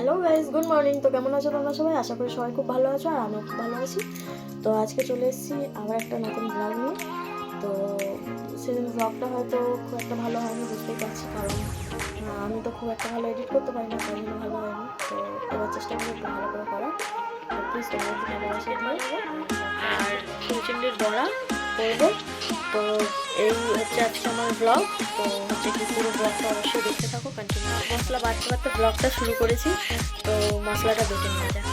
Hello guys good morning তো কেমন আছো তোমরা সবাই? আশা করি সবাই খুব ভালো আছো আর আমিও খুব ভালো আছি। তো আজকে চলে এসেছি আবার একটা নতুন ব্লগ নিয়ে। তো সেদিন ব্লগটা হয়তো খুব একটা ভালো হয়নি, বুঝতেই পারছি, কারণ আমি তো খুব একটা ভালো এডিট করতে পারি না, তাই ভালো হয়নি। তো এবার চেষ্টা করি একটু ভালো করে করার। প্লিজ তোমরা একটু দিও। আর চিংড়ির বড়া। করব। তো এই হচ্ছে আজকে আমার ব্লগ তো হচ্ছে কি পুরো ব্লগটা অবশ্যই দেখতে থাকো। কন্টিনিউ মশলা বাড়তে বাড়তে ব্লগটা শুরু করেছি। তো মশলাটা বেটে নিয়ে যাক।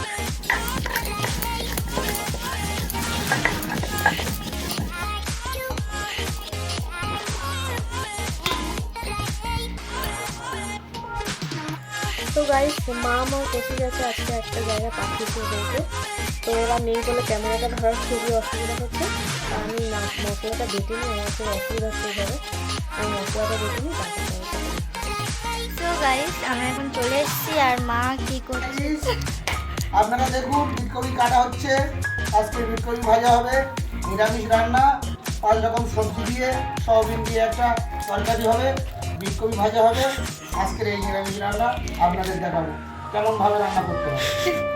তো গাইস মা আমার কোচি গেছে আজকে একটা জায়গায় পাঠিয়েছে ওদেরকে তো ওরা নেই বলে ক্যামেরাটা ধরার খুবই অসুবিধা হচ্ছে। আর আমি মশলাটা বেটে নিই আমার খুব অসুবিধা হয়ে যাবে আমি মশলাটা বেটে নিই তো গাইস আমরা এখন চলে এসেছি আর মা কি করছে? আপনারা দেখুন বিটকপি কাটা হচ্ছে। আজকে বিটকপি ভাজা হবে নিরামিষ রান্না পাঁচ রকম সবজি দিয়ে সয়াবিন দিয়ে একটা তরকারি হবে বিটকপি ভাজা হবে। আজকের এই নিরামিষ রান্না আপনাদের দেখাবো। কেমনভাবে রান্না করতে হবে?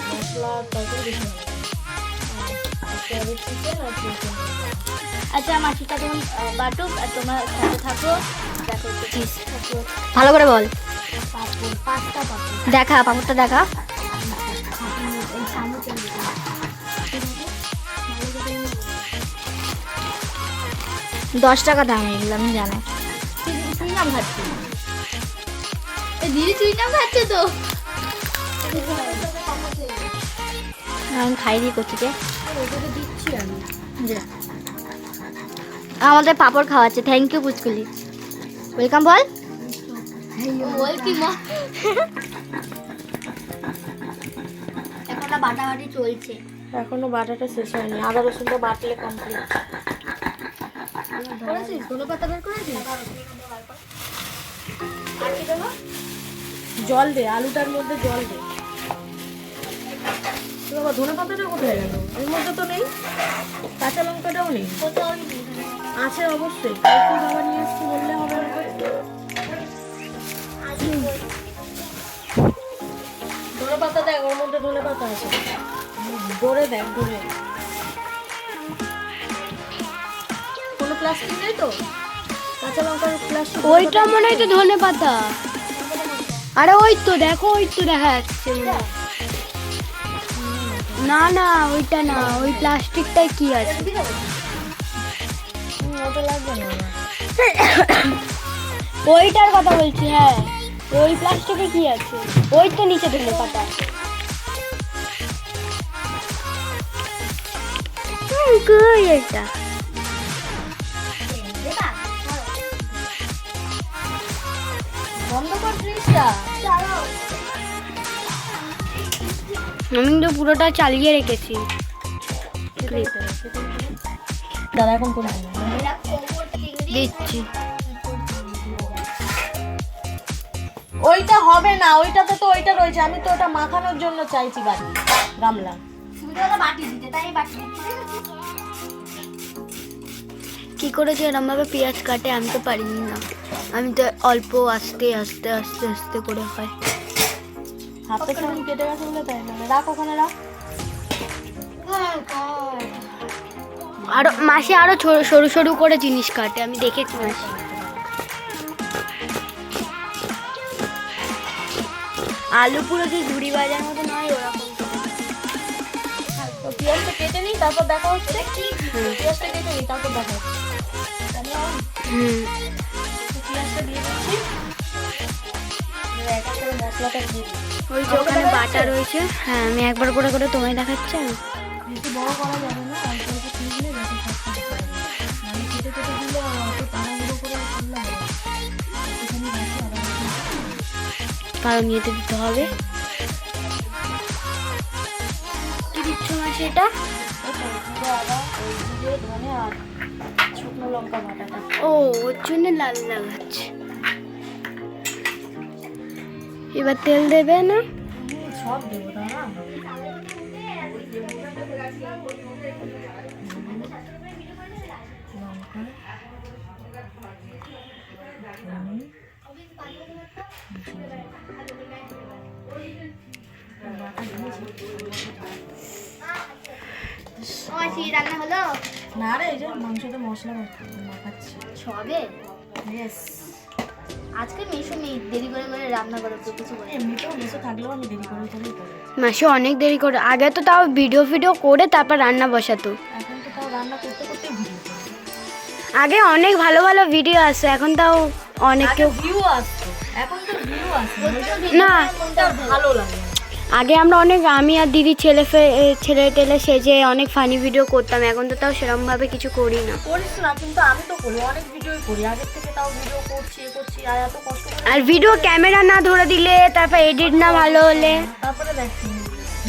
মশলা তরকারি বেশি আচ্ছা মাছিটা তোমার বাটুক আর তোমার সাথে থাকো দেখো ভালো করে বল। দেখা পাপড়টা দেখা। দশ টাকা দাম এগুলো আমি জানাই তুই নাম খাচ্ছি দিদি তুই নাম খাচ্ছে তো? আমি খাই দিয়ে করছি দিচ্ছি আমি। আমাদের পাপড় খাওয়াচ্ছে থ্যাংক ইউ পুচকুলি। ওয়েলকাম বল। বল কি মা এখন বাটাবাটি চলছে। এখনও বাটাটা শেষ হয়নি। আদা রসুনটা বাটলে কমপ্লিট করেছিস? ধনে পাতা বের করেছিস? জল দে আলুটার মধ্যে জল দে। বাবা ধনে পাতাটা কোথায় গেল? এর মধ্যে তো নেই। কাঁচা লঙ্কাটাও নেই। আছে অবশ্যই। কালকে বাবা নিয়ে এসছি বললে হবে ধনে পাতা দেখ ওর মধ্যে ধনে পাতা আছে। ধরে দেখ ধরে কোনো প্লাস্টিক নেই তো? কাঁচা লঙ্কার প্লাস্টিক ওইটা মনে হয় তো ধনে পাতা। আরে ওই তো দেখো ওই তো দেখা যাচ্ছে। না না ওইটা না ওই প্লাস্টিকটাই কি আছে? ওটা লাগবে না। ওইটার কথা বলছি হ্যাঁ। ওই প্লাস্টিকে কি আছে? ওই তো নিচে ধনে পাতা কই এটা? বন্ধ কর আমি তো পুরোটা চালিয়ে রেখেছি। দাদা এখন কোন দিচ্ছি। ওইটা হবে না ওইটাতে তো ওইটা রয়েছে। আমি তো ওটা মাখানোর জন্য চাইছি বাড়ি গামলা। কি করেছে এরম ভাবে পেঁয়াজ কাটে আমি তো পারিনি না। আমি তো অল্প আস্তে আস্তে আস্তে আস্তে করে হয়। হাতে কেমন কেটে গেছে বলে তাই না? রাখ ওখানে রাখ। আরও মাসে আরও সরু সরু করে জিনিস কাটে আমি দেখেছি মাসে। আলু পুরো যে ঝুড়ি বাজার মতো নয় ওরকম পেঁয়াজটা কেটে নিই তারপর দেখা হচ্ছে। পেঁয়াজটা কেটে নিই তারপর দেখা হচ্ছে। হুম। বাটা রয়েছে। হ্যাঁ আমি একবার করে করে তোমায় দেখাচ্ছি। কারণ নিয়ে দিতে হবে। সেটা? ও ওর জন্য লাল লাগাচ্ছে এবার তেল দেবে না? হুম, সব দেবো দাঁড়া লঙ্কা ধনে, বাটা দিয়েছি। রান্না হলো? না রে এই যে মাংসতে মশলা মাখাচ্ছি। সবে? ইয়েস আজকে মেশো নেই দেরি করে করে রান্না করে তো কিছু করে। এমনিতেও মেশো থাকলেও আমি দেরি করে করেই করি। মাসে অনেক দেরি করে আগে তো তাও ভিডিও ফিডিও করে তারপর রান্না বসাতো। এখন তো তাও রান্না করতে করতে ভিডিও আগে অনেক ভালো ভালো ভিডিও আসতো এখন তাও অনেক কেউ ভিউ আসতো এখন তো ভিউ আসে। না। ভালো লাগে। আগে আমরা অনেক আমি আর দিদি ছেলে ছেলে টেলে সেজে অনেক ফানি ভিডিও করতাম এখন তো তাও সেরকম ভাবে কিছু করি না। করিস না কিন্তু আমি তো করি অনেক ভিডিওই করি। আগের থেকে তাও ভিডিও করছি করছি আর এত কষ্ট আর ভিডিও ক্যামেরা না ধরে দিলে তারপর এডিট না ভালো হলে। তারপরে দেখ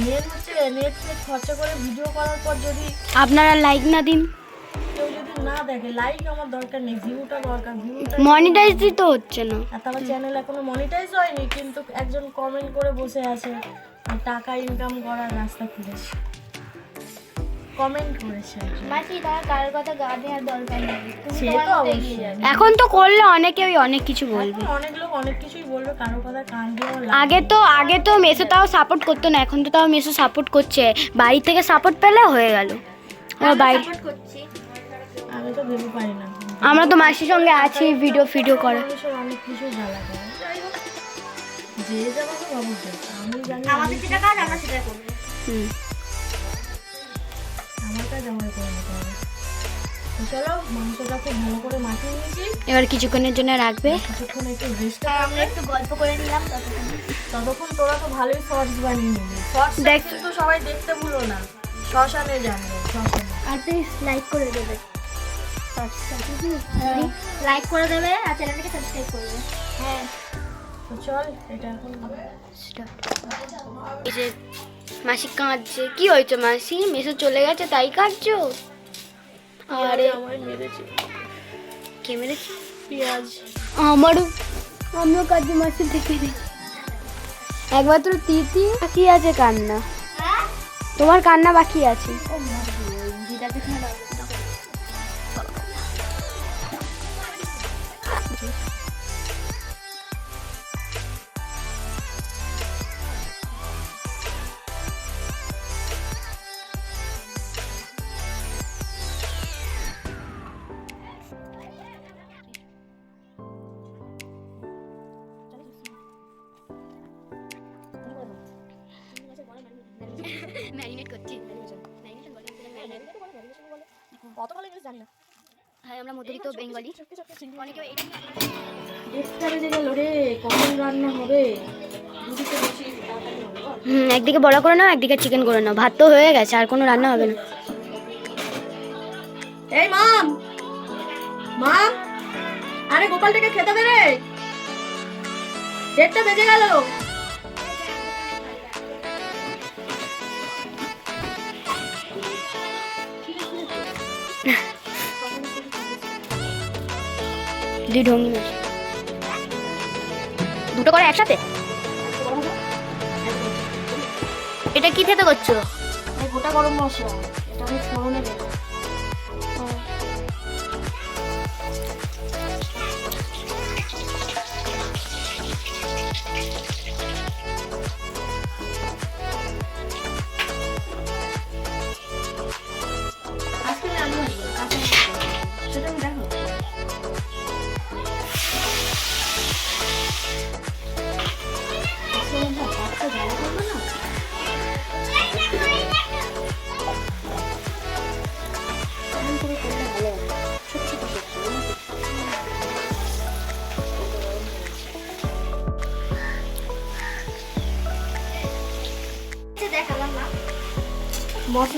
নেট হচ্ছে নেট ফেট খরচা করে ভিডিও করার পর যদি আপনারা লাইক না দিন। কেউ যদি না দেখে লাইক আমার দরকার নেই ভিউটা দরকার ভিউটা মনিটাইজ দিতে হচ্ছে না। আর তারপর চ্যানেল এখনও মনিটাইজ হয়নি কিন্তু একজন কমেন্ট করে বসে আছে। টাকা ইনকাম করার রাস্তা খুলেছে। কমেন্ট করেছে একজন। মাসি তোমার কারোর কথা গা দেওয়ার দরকার নেই। সে তো অবশ্যই। এখন তো করলে অনেকেই অনেক কিছু বলবে। অনেক লোক অনেক কিছুই বলবে কারও কথা কান দিয়ে আগে তো আগে তো মেসো তাও সাপোর্ট করতো না এখন তো তাও মেসো সাপোর্ট করছে। বাড়ি থেকে সাপোর্ট পেলে হয়ে গেল। ওরা বাইরে আমি তো ভেবে পারি না। আমরা তো মাসির সঙ্গে আছি ভিডিও ফিডিও করে। অনেক কিছু জ্বালা করে যাই হোক, যে আমি জানি আমি যেটা কাজ আমরা সেটা করব। হুম। আমার কাজ আমার করে নিতে হবে। চলো মাংসটা খুব ভালো করে মাখিয়ে নিয়েছি। এবার কিছুক্ষণের জন্য রাখবে। কিছুক্ষণ একটু রেস্ট আমরা একটু গল্প করে নিলাম ততক্ষণ। তোরা তো ভালোই শর্টস বানিয়ে নিবি। শর্টস কিন্তু সবাই দেখতে ভুলো না। শ্মশানে যাব শ্মশানে আর প্লিজ লাইক করে দেবে। লাইক করে দেবে আর চ্যানেলটাকে সাবস্ক্রাইব করবে হ্যাঁ। তো চল এটা এখন এই যে মাসি কাঁদছে। কি হয়েছে মাসি? মেসে চলে গেছে তাই কাঁদছো? আরে। আমায় মেরেছে। কে মেরেছে? পেঁয়াজ। আমারও। আমিও কাঁদছি মাসি দেখে একবার তোর তিতি বাকি আছে কান্না। তোমার কান্না বাকি আছে। ম্যারিনেট কত ভালো জিনিস জানি না। হ্যাঁ আমরা মধ্যবিত্ত বেঙ্গলি। অনেকে এটা দেড়টা রে কখন রান্না হবে? দুদিকে বেশি তাড়াতাড়ি হবে বল? হুম একদিকে বড়া করে নাও একদিকে চিকেন করে নাও। ভাত তো হয়ে গেছে আর কোনো রান্না হবে না। এই মাম! মাম! আরে গোপালটাকে খেতে দে রে। দেড়টা বেজে গেল। দুই দুটো করে একসাথে? এটা কি খেতে করছ? গোটা গরম মশলা, এটা আমি ফোড়নে দেবো।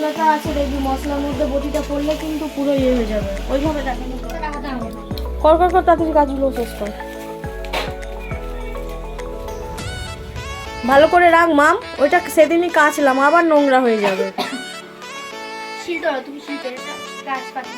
মশলাটা আছে দেখবি মশলার মধ্যে বটিটা পড়লে কিন্তু পুরো ইয়ে হয়ে যাবে। ওইভাবে দেখানো কর কর কর তাড়াতাড়ি কাজগুলো শেষ কর। ভালো করে রাখ মাম ওইটা সেদিনই কাচলাম আবার নোংরা হয়ে যাবে। শিল তুমি শিল কাজ পাতি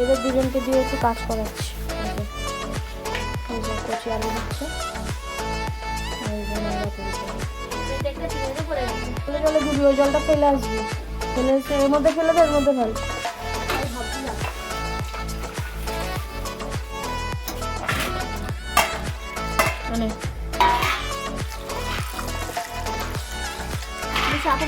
এদের দুজনকে দিয়ে একটু কাজ করাচ্ছি। কচি আলু দিচ্ছে। জলে ওই জলটা ফেলে আসবি। ফেলে এসে এর মধ্যে ফেলে দে, এর মধ্যে ফেল। মানে চাপো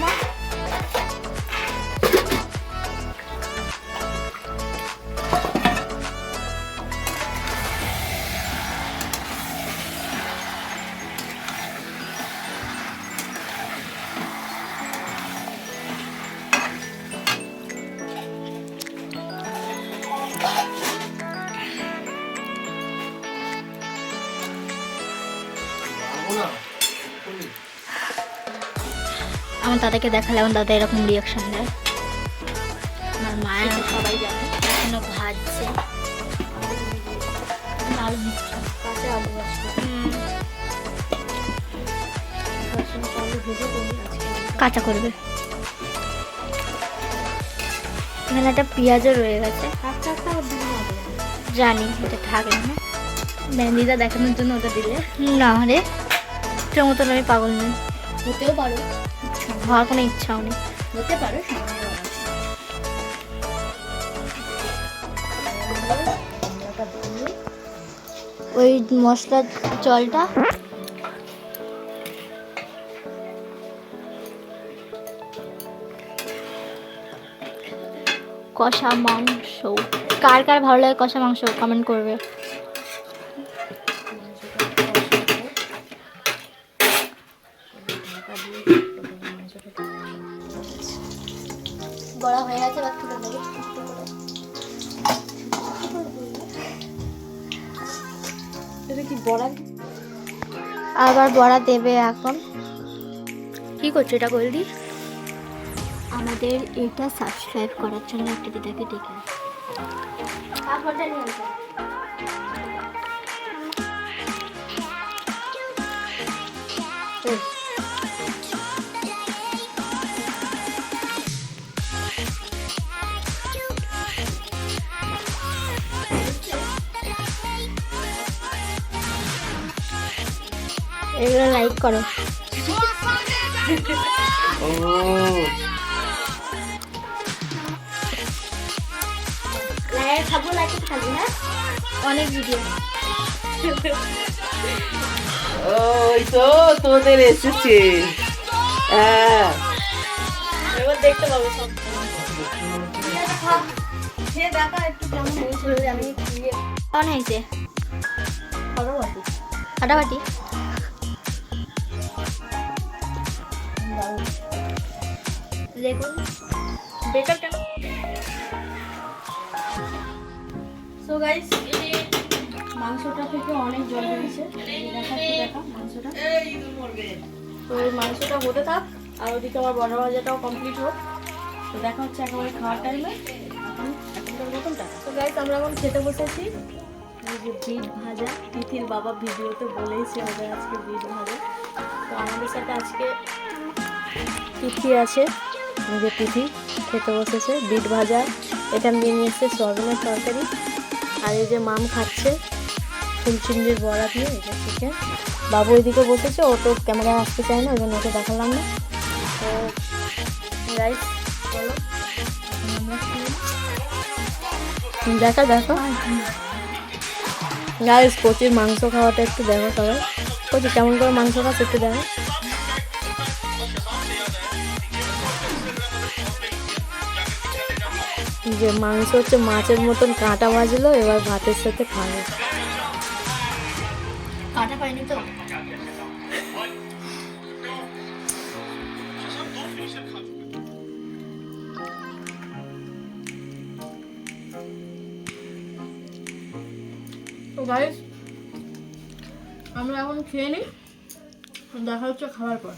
দাদাকে দেখালে আমার দাদা এরকম রিয়াকশন দেয়। আমার মায়ের সবাই জানে এখনও ভাজছে। আলু কাঁচা আলু করবে। এখানে একটা পেঁয়াজও রয়ে গেছে। জানি এটা থাকবে না। মেহেন্দিটা দেখানোর জন্য ওটা দিলে। না রে তোর মতন আমি পাগল নেই। হতেও পারো। হওয়ার কোনো ইচ্ছাও নেই হতে পারে ওই মশলার জলটা। কষা মাংস। কার কার ভালো লাগে কষা মাংস? কমেন্ট করবে। বড়া হয়ে গেছে এবার তুলে দেবো এটা কি বড়া আবার বড়া দেবে এখন। কি করছ এটা গোলদি? আমাদের এটা সাবস্ক্রাইব করার জন্য একটা দিদাকে ডেকে এগুলো লাইক করো। ও। লাইক খাব লাইক খাবি হ্যাঁ? অনেক ভিডিও ওই তো তোদের এসেছে। হ্যাঁ। এবার দেখতে পাবো সব। খেয়ে দেখা একটু সো গাইস মাংসটা অনেক দেখা মাংসটা। তো মাংসটা হতে থাক, আর ওদিকে আমার বড় ভাজাটাও কমপ্লিট হোক। তো দেখা হচ্ছে একেবারে খাওয়ার টাইমে এখন তো গাইস আমরা এখন খেতে বসেছি। যে বিট ভাজা তিথির বাবা ভিডিওতে বলেইছে ওদের আজকে বিট ভাজা। তো আমাদের সাথে আজকে তিথি আছে যে তিথি খেতে বসেছে, বিট ভাজা, এটা নিয়ে নিয়ে এসছে সয়াবিনের তরকারি। আর এই যে মাম খাচ্ছে ফুলচিংড়ির বড়া দিয়ে এটা চিকেন বাবু ওইদিকে বসেছে, ও তো ক্যামেরায় আসতে চায় না ওই জন্য ওকে দেখালাম না। তো এখন নিই। দেখা, দেখো। গাইস কচির মাংস খাওয়াটা একটু দেখো সবাই কচি, কেমন করে মাংস খাচ্ছে একটু দেখো। যে মাংস হচ্ছে মাছের মতন কাঁটা বাজলো এবার ভাতের সাথে খাবে। কাটা পাইনি তো। তো গাইস আমরা এখন খেয়ে নিই দেখা হচ্ছে খাওয়ার পর।